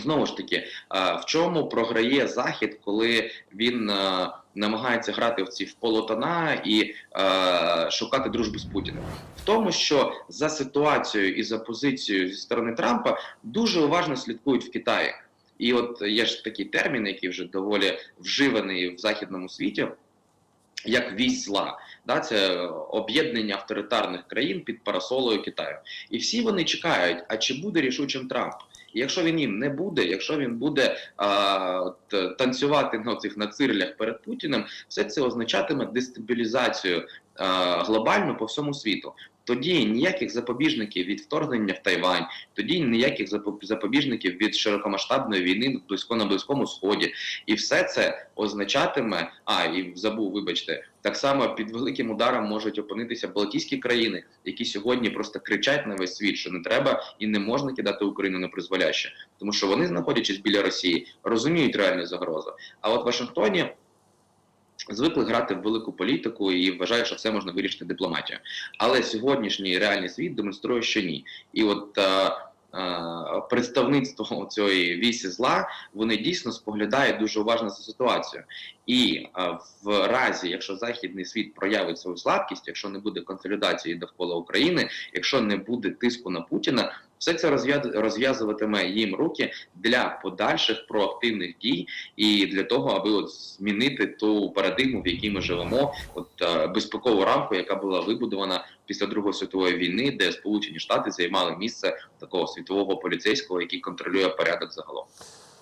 Знову ж таки, в чому програє захід, коли він намагається грати в ці в полотона і шукати дружбу з Путіним? В тому, що за ситуацією і за позицією зі сторони Трампа дуже уважно слідкують в Китаї. І от є ж такий термін, який вже доволі вживаний в західному світі, як вісь зла. Да, це об'єднання авторитарних країн під парасолою Китаю. І всі вони чекають, а чи буде рішучим Трамп? І якщо він їм не буде, якщо він буде а, танцювати на цих на цирлях перед Путіним, все це означатиме дестабілізацію а, глобальну по всьому світу. Тоді ніяких запобіжників від вторгнення в Тайвань, тоді ніяких запо- запобіжників від широкомасштабної війни близько на близькому сході, і все це означатиме. А і забув, вибачте, так само під великим ударом можуть опинитися Балтійські країни, які сьогодні просто кричать на весь світ, що не треба і не можна кидати Україну на призволяще, тому що вони, знаходячись біля Росії, розуміють реальні загрози. А от Вашингтоні. Звикли грати в велику політику і вважають, що все можна вирішити дипломатією. Але сьогоднішній реальний світ демонструє, що ні. І от е, е, представництво цієї вісі зла вони дійсно споглядають дуже уважно за ситуацією. І е, в разі, якщо західний світ проявить свою слабкість, якщо не буде консолідації довкола України, якщо не буде тиску на Путіна, все це розв'яз- розв'язуватиме їм руки для подальших проактивних дій і для того, аби от змінити ту парадигму, в якій ми живемо, от е, безпекову рамку, яка була вибудована після Другої світової війни, де Сполучені Штати займали місце такого світового поліцейського, який контролює порядок загалом.